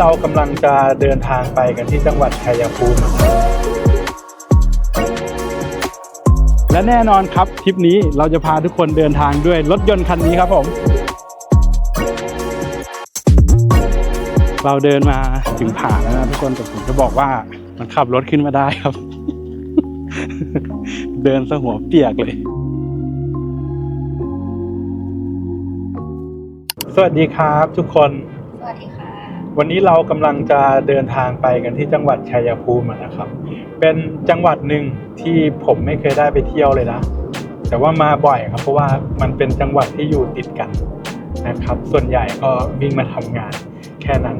เรากำลังจะเดินทางไปกันที่จังหวัดชัยภูมิและแน่นอนครับทริปนี้เราจะพาทุกคนเดินทางด้วยรถยนต์คันนี้ครับผม เราเดินมาถึงผาแล้วนะทุกคนแต่ผมจะบอกว่ามันขับรถขึ้นมาได้ครับ เดินสหัวเปียกเลยสวัสดีครับทุกคน สวัสดีค่ะ วันนี้เรากำลังจะเดินทางไปกันที่จังหวัดชัยภูมินะครับ เป็นจังหวัดหนึ่งที่ผมไม่เคยได้ไปเที่ยวเลยนะ แต่ว่ามาบ่อยครับเพราะว่ามันเป็นจังหวัดที่อยู่ติดกันนะครับ ส่วนใหญ่ก็วิ่งมาทำงานแค่นั้น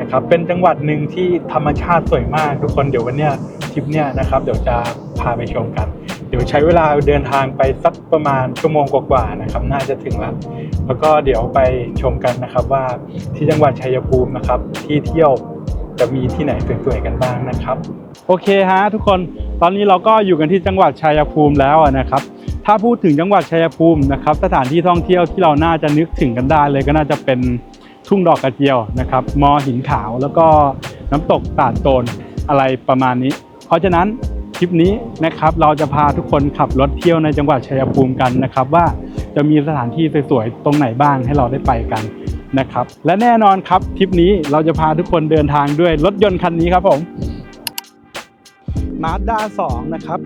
นะครับ เป็นจังหวัดหนึ่งที่ธรรมชาติสวยมาก ทุกคนเดี๋ยววันเนี้ยทริปเนี้ยนะครับ เดี๋ยวจะพาไปชมกัน เดี๋ยวใช้เวลาเดินทางไปสักประมาณชั่วโมงกว่าๆนะครับ น่าจะถึงแล้วแล้วก็เดี๋ยวไปชมกันนะครับว่าที่จังหวัดชัยภูมินะครับ ที่เที่ยวจะมีที่ไหนสวยๆกันบ้างนะครับ โอเคฮะทุกคนตอนนี้เราก็อยู่กันที่จังหวัดชัยภูมิแล้วนะครับ ถ้าพูดถึงจังหวัดชัยภูมินะครับ สถานที่ท่องเที่ยวที่เราน่าจะนึกถึงกันได้เลยก็น่าจะเป็นทุ่งดอกกระเจียวนะครับมอหินขาวแล้วก็น้ำตกตาดโตนอะไรประมาณนี้ เพราะฉะนั้น ลิปนี้นะครับเราจะพาทุกคนขับรถเที่ยวในจังหวัดชัยภูมิกันนะครับ ว่าจะมีสถานที่สวยๆตรงไหนบ้างให้เราได้ไปกันนะครับ และแน่นอนครับทริปนี้เราจะพาทุกคนเดินทางด้วยรถยนต์คันนี้ครับผมมาด้า2นะครับ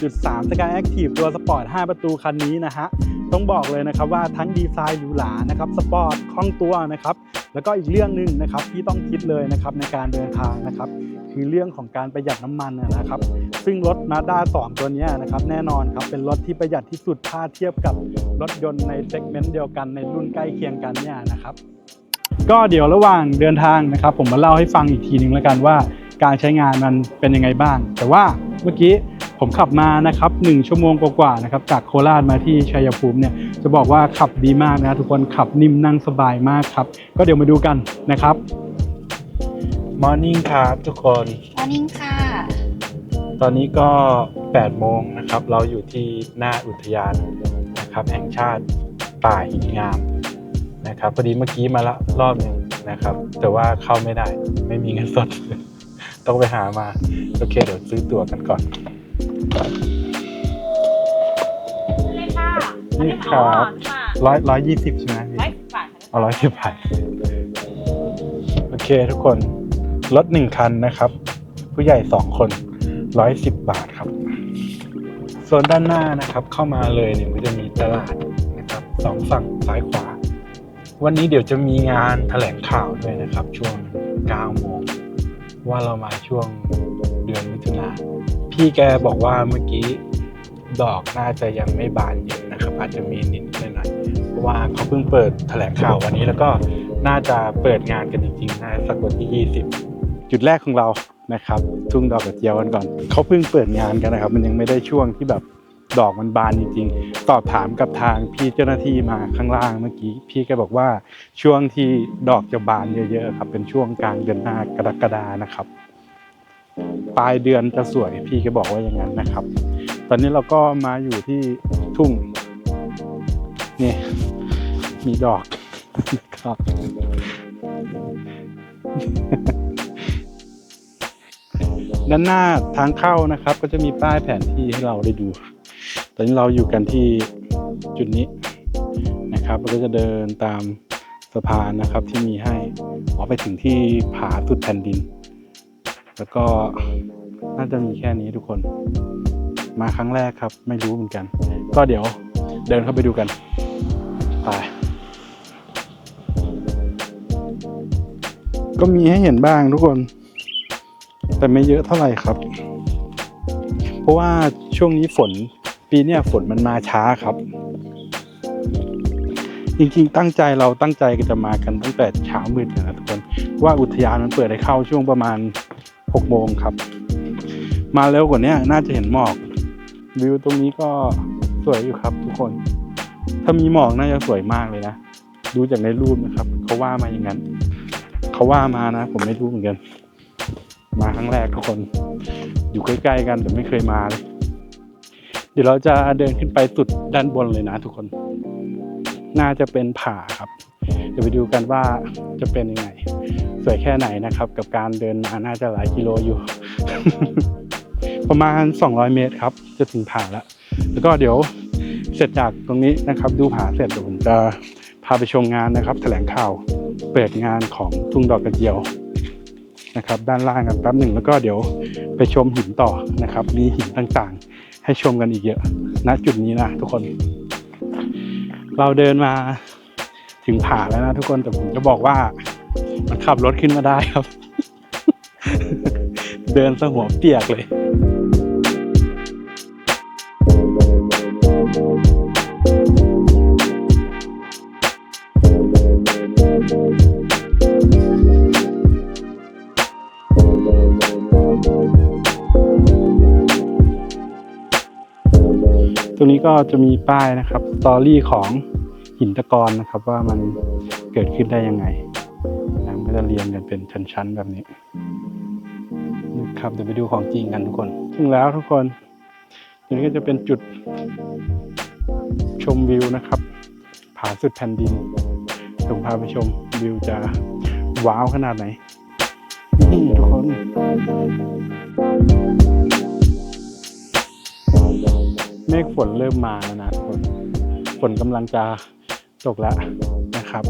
1.3 Sky Active ตัวสปอร์ต 5 ประตูคันนี้นะฮะ ต้องบอกเลยนะครับว่าทั้งดีไซน์หรูหรานะครับ สปอร์ต คล่องตัวนะครับ แล้วก็อีกเรื่องหนึ่งนะครับที่ต้องคิดเลยนะครับในการเดินทางนะครับ คือเรื่องของการประหยัดน้ำมันนะครับ ซึ่งรถ Mazda 2 ตัวนี้นะครับแน่นอนครับเป็นรถที่ประหยัดที่สุดถ้าเทียบกับรถยนต์ในเซกเมนต์เดียวกันในรุ่นใกล้เคียงกันเนี่ยนะครับก็เดี๋ยวระหว่างเดินทางนะครับ ผมมาเล่าให้ฟังอีกทีหนึ่งแล้วกันว่า การใช้งานมันเป็นยังไงบ้าง แต่ว่าเมื่อกี้ผมขับมานะครับ1ชั่วโมงกว่าๆนะครับจากโคราชมาที่ชัยภูมิเนี่ยจะบอกว่าขับดีมากนะทุกคนขับนิ่มนั่งสบายมากครับ ก็เดี๋ยวมาดูกันนะครับ Morning ครับทุกคน มอร์นิ่งค่ะ ตอนนี้ก็ 8 โมงนะครับ เราอยู่ที่หน้าอุทยานนะครับแห่งชาติป่าหินงามนะครับพอดีเมื่อกี้มาละรอบหนึ่งนะครับ แต่ว่าเข้าไม่ได้ไม่มีเงินสด ต้องไปหามา โอเค เดี๋ยวซื้อตั๋วกันก่อนเลยค่ะนี่ครับค่ะร้อยร้อยยี่สิบใช่ไหมพี่ร้อยสิบบาทค่ะเอาร้อยสิบบาทโอเคทุกคน รถหนึ่งคันนะครับ ผู้ใหญ่สองคนร้อยสิบบาทครับส่วนด้านหน้านะครับเข้ามาเลยเนี่ยมันจะมีตลาดนะครับสองฝั่งซ้ายขวา วันนี้เดี๋ยวจะมีงานแถลงข่าวด้วยนะครับ ช่วง9โมงว่าเรามาช่วงเดือนมิถุนาพี่แกบอกว่าเมื่อกี้ดอกน่าจะยังไม่บานเยอะนะครับอาจจะมีนิดหน่อยเพราะว่าเขาเพิ่งเปิดแถลงข่าววันนี้แล้วก็น่าจะเปิดงานกันจริงๆนะสักวันที่ 20 จุดแรกของเรานะครับ ทุ่งดอกกระเจียวกันก่อนเขาเพิ่งเปิดงานกันนะครับ มันยังไม่ได้ช่วงที่แบบดอกมันบานจริงๆสอบถามกับทางพี่เจ้าหน้าที่มาข้างล่างเมื่อกี้ พี่แกบอกว่าช่วงที่ดอกจะบานเยอะๆครับ เป็นช่วงกลางเดือนหน้ากรกฎานะครับ ปลายเดือนจะสวยพี่แกบอกว่าอย่างนั้นนะครับ ตอนนี้เราก็มาอยู่ที่ทุ่งนี่มีดอกครับ ด้านหน้าทางเข้านะครับ ก็จะมีป้ายแผนที่ให้เราได้ดู ตอนนี้เราอยู่กันที่จุดนี้นะครับเราก็จะเดินตามสะพานนะครับที่มีให้ออกไปถึงที่ผาสุดแผ่นดิน แล้วก็น่าจะมีแค่นี้ทุกคน มาครั้งแรกครับ ไม่รู้เหมือนกัน ก็เดี๋ยวเดินเข้าไปดูกันไปก็มีให้เห็นบ้างทุกคน แต่ไม่เยอะเท่าไหร่ครับ เพราะว่าช่วงนี้ฝนปีเนี้ยฝนมันมาช้าครับ จริงๆ ตั้งใจเราตั้งใจจะมากันตั้งแต่เช้ามืดนะทุกคนว่าอุทยานมันเปิดให้เข้าช่วงประมาณ6โมงครับ มาเร็วกว่านี้น่าจะเห็นหมอกวิวตรงนี้ก็สวยอยู่ครับทุกคน ถ้ามีหมอกน่าจะสวยมากเลยนะดูจากในรูปนะครับเขาว่ามาอย่างนั้นเขาว่ามานะ ผมไม่รู้เหมือนกัน มาครั้งแรกทุกคน อยู่ใกล้ๆกันแต่ไม่เคยมาเลย เดี๋ยวเราจะเดินขึ้นไปสุดด้านบนเลยนะทุกคน น่าจะเป็นผาครับ เดี๋ยวไปดูกันว่าจะเป็นยังไง สวยแค่ไหนนะครับ กับการเดินมาน่าจะหลายกิโลอยู่ ประมาณ 200 เมตรครับ จะถึงผาแล้ว แล้วก็เดี๋ยวเสร็จจากตรงนี้นะครับ ดูผาเสร็จเดี๋ยวผมจะพาไปชมงานนะครับ แถลงข่าวเปิดงานของทุ่งดอกกระเจียว นะครับ ด้านล่างกันแป๊บหนึ่งแล้วก็เดี๋ยวไปชมหินต่อนะครับ มีหินต่างๆ ให้ชมกันอีกเยอะณจุดนี้นะทุกคน เราเดินมาถึงผาแล้วนะทุกคนแต่ผมจะบอกว่า มันขับรถขึ้นมาได้ครับ เดินสหัวเปียกเลย รงนี้ก็จะมีป้ายนะครับสตอรี่ของหินตะกอนนะครับ ว่ามันเกิดขึ้นได้ยังไงนะมันก็จะเรียงกันเป็นชั้นๆแบบนี้นะครับเดี๋ยวไปดูของจริงกันทุกคนถึงแล้วทุกคนตรงนี้ก็จะเป็นจุดชมวิวนะครับ ผาสุดแผ่นดินผมพาไปชมวิวจะว้าวขนาดไหนนี่ทุกคน เมฆฝนเริ่มมาแล้วนะทุกคนฝนกำลังจะตกแล้วนะครับ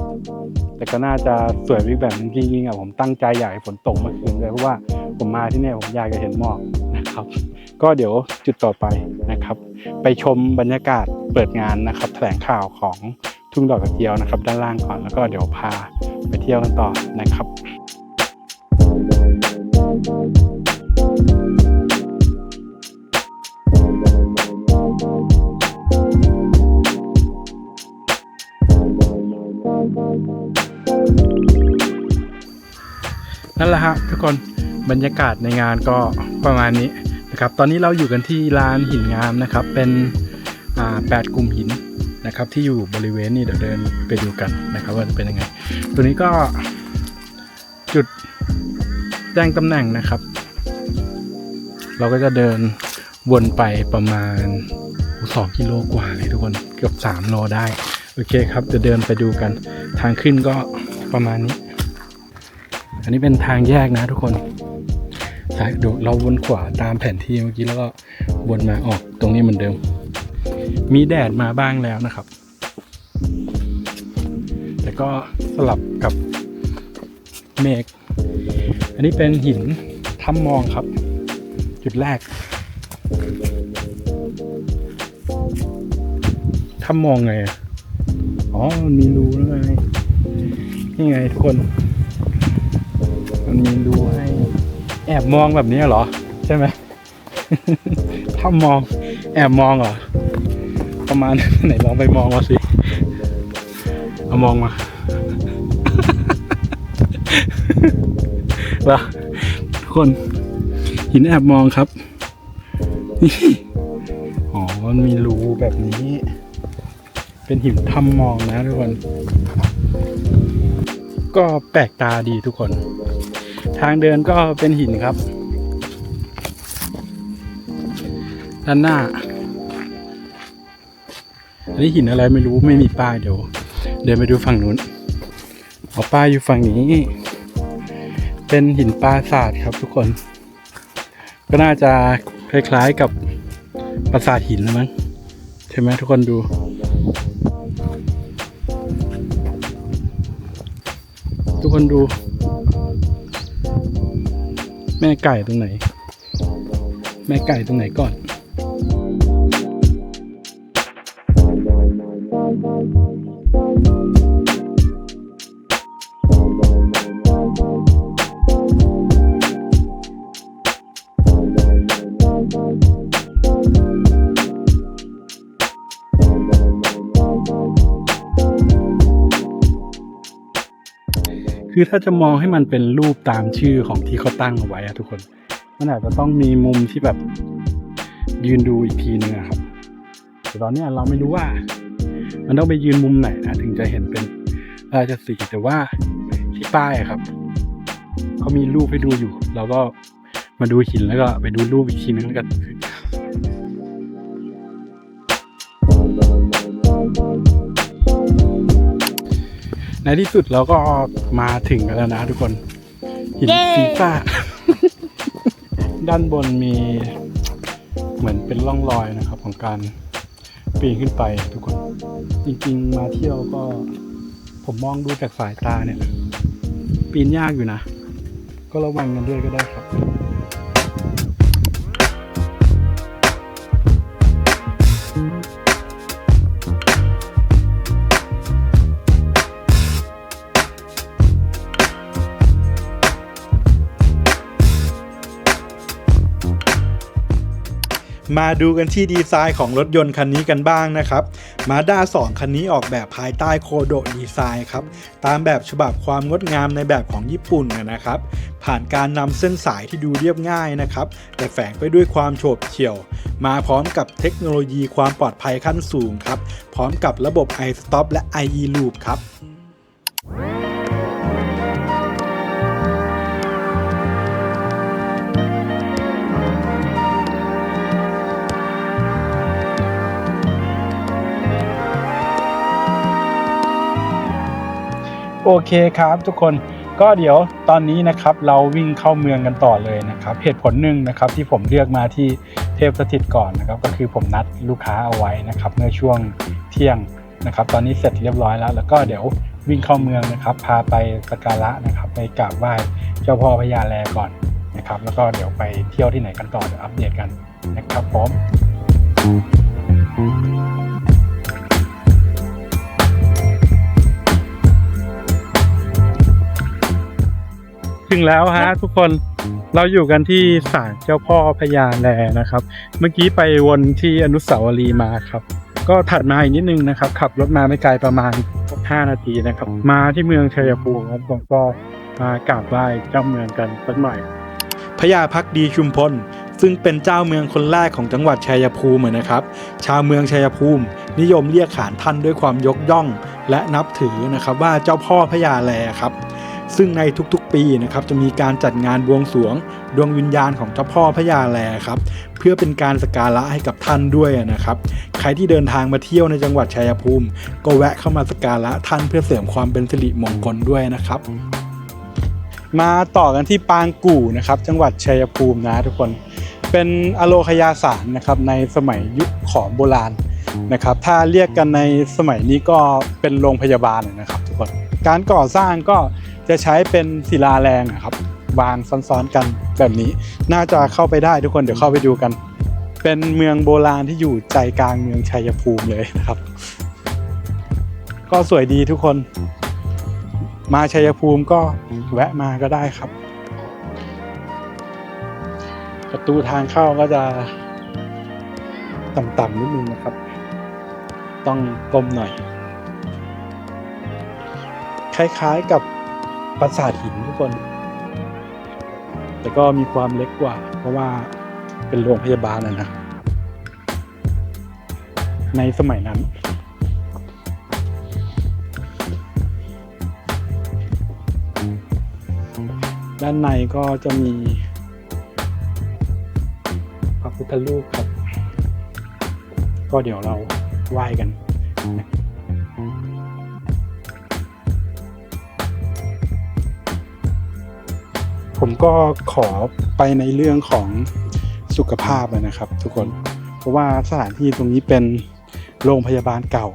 แต่ก็น่าจะสวยอีกแบบจริงๆอะผมตั้งใจอยากให้ฝนตกเมื่อคืนเลยเพราะว่าผมมาที่เนี่ยผมอยากจะเห็นหมอกนะครับ ก็เดี๋ยวจุดต่อไปนะครับ ไปชมบรรยากาศเปิดงานนะครับ แถลงข่าวของทุ่งดอกกระเจียวนะครับ ด้านล่างก่อนแล้วก็เดี๋ยวพาไปเที่ยวกันต่อนะครับ นั่นแหละฮะทุกคนบรรยากาศในงานก็ประมาณนี้นะครับ ตอนนี้เราอยู่กันที่ลานหินงามนะครับ เป็นแปดกลุ่มหินนะครับ ที่อยู่บริเวณนี้เดี๋ยวเดินไปดูกันนะครับว่าจะเป็นยังไง ตัวนี้ก็จุดแจ้งตำแหน่งนะครับ เราก็จะเดินวนไปประมาณสองกิโลกว่าเลยทุกคนเกือบสามโลได้ โอเคครับ จะเดินไปดูกัน ทางขึ้นก็ประมาณนี้ อันนี้เป็นทางแยกนะทุกคนสายเดี๋ยวเราวนขวาตามแผนที่เมื่อกี้แล้วก็วนมาออกตรงนี้เหมือนเดิม มีแดดมาบ้างแล้วนะครับ แต่ก็สลับกับเมฆอันนี้เป็นหินถ้ำมองครับ จุดแรกถ้ำมองไงอะอ๋อมันมีรูแล้วไงนี่ไงทุกคน มันมีรูให้แอบมองแบบนี้เหรอ ใช่ไหม ถ้ามอง แอบมองเหรอ ประมาณไหนลองไปมองมาสิ เอามองมาแล้วทุกคนหินแอบมองครับ นี่อ๋อ มันมีรูแบบนี้ เป็นหินถ้ำมองนะทุกคน ก็แปลกตาดีทุกคน ทางเดินก็เป็นหินครับ ด้านหน้า อันนี้หินอะไรไม่รู้ไม่มีป้ายเดี๋ยว เดินไปดูฝั่งนู้นเอาป้ายอยู่ฝั่งนี้ เป็นหินปราสาทครับทุกคน ก็น่าจะคล้ายๆกับปราสาทหินนะมั้งใช่ไหมทุกคนดูทุกคนดู แม่ไก่ตรงไหน แม่ไก่ตรงไหนก่อน คือถ้าจะมองให้มันเป็นรูปตามชื่อของที่เขาตั้งเอาไว้อะทุกคน มันอาจจะต้องมีมุมที่แบบยืนดูอีกทีนึงอะครับแต่ตอนเนี้ยเราไม่รู้ว่า มันต้องไปยืนมุมไหนนะถึงจะเห็นเป็นราชสีห์แต่ว่าที่ป้ายครับเขามีรูปให้ดูอยู่ เราก็มาดูหินแล้วก็ไปดูรูปอีกทีนึงแล้วกั ในที่สุดเราก็มาถึงกันแล้วนะทุกคน หินเย้ฟีฟ่า ด้านบนมีเหมือนเป็นร่องรอยนะครับ ของการปีนขึ้นไปทุกคน จริงๆ มาเที่ยวก็ ผมมองดูจากสายตาเนี่ย ปีนยากอยู่นะ ก็ระวังกันด้วยก็ได้ครับ มาดูกันที่ดีไซน์ของรถยนต์คันนี้กันบ้างนะครับมาด้า2คันนี้ออกแบบภายใต้โคโดดีไซน์ครับ ตามแบบฉบับความงดงามในแบบของญี่ปุ่นนะครับ ผ่านการนำเส้นสายที่ดูเรียบง่ายนะครับ แต่แฝงไปด้วยความโฉบเฉี่ยว มาพร้อมกับเทคโนโลยีความปลอดภัยขั้นสูงครับ พร้อมกับระบบ i-stop และ i-e loop ครับ โอเคครับทุกคนก็เดี๋ยวตอนนี้นะครับเราวิ่งเข้าเมืองกันต่อเลยนะครับ เหตุผลหนึ่งนะครับที่ผมเลือกมาที่เทพสถิตก่อนนะครับ ก็คือผมนัดลูกค้าเอาไว้นะครับเมื่อช่วงเที่ยงนะครับ ตอนนี้เสร็จเรียบร้อยแล้ว แล้วก็เดี๋ยววิ่งเข้าเมืองนะครับ พาไปสักการะนะครับ ไปกราบไหว้เจ้าพ่อพญาแลก่อนนะครับ แล้วก็เดี๋ยวไปเที่ยวที่ไหนกันต่อเดี๋ยวอัปเดตกันนะครับผม ถึงแล้วฮะทุกคนเราอยู่กันที่ศาลเจ้าพ่อพญาแลนะครับ เมื่อกี้ไปวนที่อนุสาวรีย์มาครับ ก็ถัดมาอีกนิดนึงนะครับ ขับรถมาไม่ไกลประมาณ 5 นาทีนะครับ มาที่เมืองชัยภูมิครับผมก็มากราบไหว้เจ้าเมืองกันสักหน่อยพญาพักดีชุมพลซึ่งเป็นเจ้าเมืองคนแรกของจังหวัดชัยภูมินะครับ ชาวเมืองชัยภูมิ นิยมเรียกขานท่านด้วยความยกย่อง และนับถือนะครับว่าเจ้าพ่อพญาแลครับ ซึ่งในทุกๆปีนะครับจะมีการจัดงานบวงสรวง ดวงวิญญาณของเจ้าพ่อพญาแลครับเพื่อเป็นการสกการะให้กับท่านด้วยนะครับ ใครที่เดินทางมาเที่ยวในจังหวัดชัยภูมิ ก็แวะเข้ามาสกการะท่านเพื่อเสริมความเป็นสิริมงคลด้วยนะครับ มาต่อกันที่ปางกู่นะครับ จังหวัดชัยภูมินะทุกคนเป็นอโลคยาสารนะครับในสมัยยุคขอมโบราณนะครับ ถ้าเรียกกันในสมัยนี้ก็เป็นโรงพยาบาลนะครับ กคนการก่อสร้างก็จะใช้เป็นศิลาแรงอะครับวางซ้อนๆกันแบบนี้ น่าจะเข้าไปได้ทุกคนเดี๋ยวเข้าไปดูกัน เป็นเมืองโบราณที่อยู่ใจกลางเมืองชัยภูมิเลยนะครับ ก็สวยดีทุกคน มาชัยภูมิก็แวะมาก็ได้ครับ ประตูทางเข้าก็จะต่ำๆนิดนึงนะครับ ต้องก้มหน่อย คล้าย ๆกับปราสาทหินทุกคน แต่ก็มีความเล็กกว่า เพราะว่าเป็นโรงพยาบาลนะนะ ในสมัยนั้น ด้านในก็จะมีพระพุทธรูปครับ ก็เดี๋ยวเราไหว้กัน ผมก็ขอไปในเรื่องของสุขภาพนะครับ ทุกคนเพราะว่าสถานที่ตรงนี้เป็นโรงพยาบาลเก่า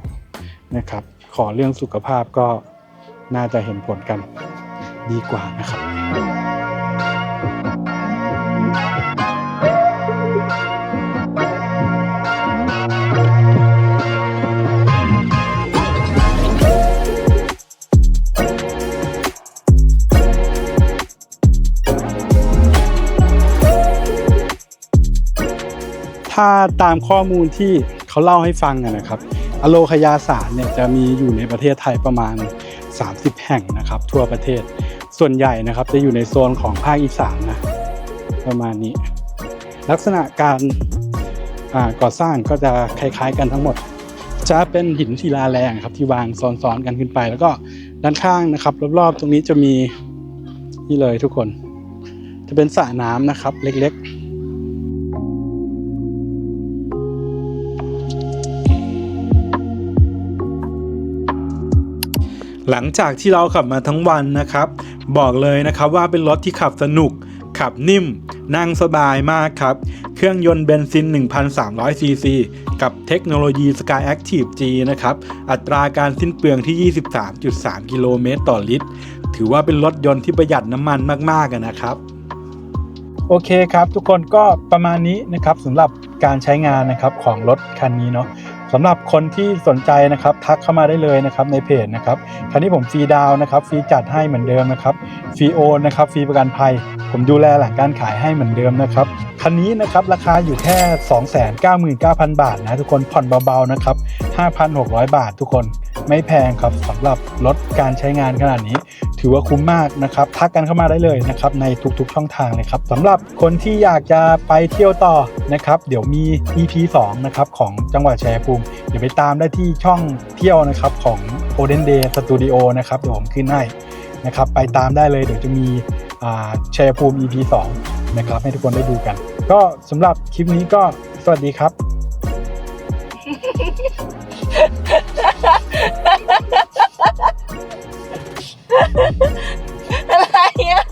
นะครับ ขอเรื่องสุขภาพก็น่าจะเห็นผลกันดีกว่านะครับ ถ้าตามข้อมูลที่เขาเล่าให้ฟังนะครับอโลคยาสารเนี่ยจะมีอยู่ในประเทศไทยประมาณ 30 แห่งนะครับ ทั่วประเทศส่วนใหญ่นะครับจะอยู่ในโซนของภาคอีสานนะประมาณนี้ ลักษณะการก่อสร้างก็จะคล้ายๆ กันทั้งหมด จะเป็นหินศิลาแรงครับที่วางซ้อนๆกันขึ้นไป แล้วก็ด้านข้างนะครับ รอบๆ ตรงนี้จะมีนี่เลยทุกคน จะเป็นสระน้ำนะครับ เล็กๆ หลังจากที่เราขับมาทั้งวันนะครับ บอกเลยนะครับว่าเป็นรถที่ขับสนุก ขับนิ่ม นั่งสบายมากครับ เครื่องยนต์เบนซิน 1,300 ซีซี กับเทคโนโลยี Sky Active G นะครับ อัตราการสิ้นเปลืองที่ 23.3 กิโลเมตรต่อลิตร ถือว่าเป็นรถยนต์ที่ประหยัดน้ำมันมากๆนะครับ โอเคครับ ทุกคนก็ประมาณนี้นะครับสำหรับการใช้งานนะครับของรถคันนี้เนาะ สำหรับคนที่สนใจนะครับทักเข้ามาได้เลยนะครับในเพจนะครับคราวนี้ผมฟรีดาวน์นะครับฟรีจัดให้เหมือนเดิมนะครับฟรีโอนนะครับฟรีประกันภัย ผมดูแลหลังการขายให้เหมือนเดิมนะครับ คันนี้นะครับราคาอยู่แค่ 299,000 บาทนะทุกคนผ่อนเบาๆนะครับ 5,600 บาททุกคนไม่แพงครับสำหรับรถการใช้งานขนาดนี้ ถือว่าคุ้มมากนะครับ ทักกันเข้ามาได้เลยนะครับในทุกๆช่องทางเลยครับสำหรับคนที่อยากจะไปเที่ยวต่อนะครับเดี๋ยวมี EP 2นะครับของจังหวัดชัยภูมิเดี๋ยวไปตามได้ที่ช่องเที่ยวนะครับของ o d e n Day Studio นะครับเดี๋ยวผมขึ้นให้นะครับไปตามได้เลยเดี๋ยวจะมี ชัยภูมิ EP 2 นะครับ ให้ทุกคนได้ดูกัน ก็สำหรับคลิปนี้ก็สวัสดีครับ อะไรอะ